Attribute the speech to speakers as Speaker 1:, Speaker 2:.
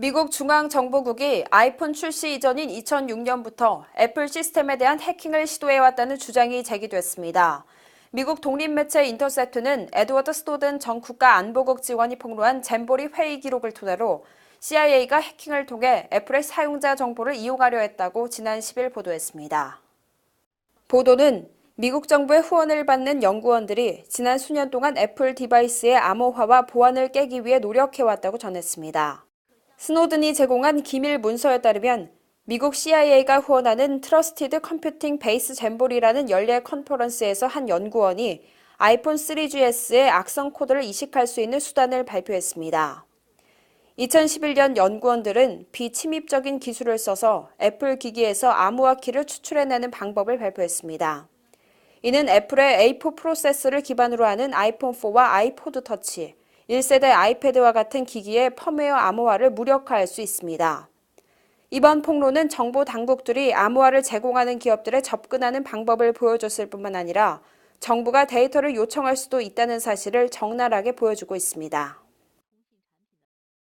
Speaker 1: 미국 중앙정보국이 아이폰 출시 이전인 2006년부터 애플 시스템에 대한 해킹을 시도해왔다는 주장이 제기됐습니다. 미국 독립매체 인터셉트는 에드워드 스노든 전 국가안보국 직원이 폭로한 잼버리 회의 기록을 토대로 CIA가 해킹을 통해 애플의 사용자 정보를 이용하려 했다고 지난 10일 보도했습니다. 보도는 미국 정부의 후원을 받는 연구원들이 지난 수년 동안 애플 디바이스의 암호화와 보안을 깨기 위해 노력해왔다고 전했습니다. 스노든이 제공한 기밀 문서에 따르면 미국 CIA가 후원하는 트러스티드 컴퓨팅 베이스 잼볼이라는 연례 컨퍼런스에서 한 연구원이 아이폰 3GS의 악성 코드를 이식할 수 있는 수단을 발표했습니다. 2011년 연구원들은 비침입적인 기술을 써서 애플 기기에서 암호화 키를 추출해내는 방법을 발표했습니다. 이는 애플의 A4 프로세서를 기반으로 하는 아이폰 4와 아이포드 터치, 1세대 아이패드와 같은 기기의 펌웨어 암호화를 무력화할 수 있습니다. 이번 폭로는 정보 당국들이 암호화를 제공하는 기업들에 접근하는 방법을 보여줬을 뿐만 아니라 정부가 데이터를 요청할 수도 있다는 사실을 적나라하게 보여주고 있습니다.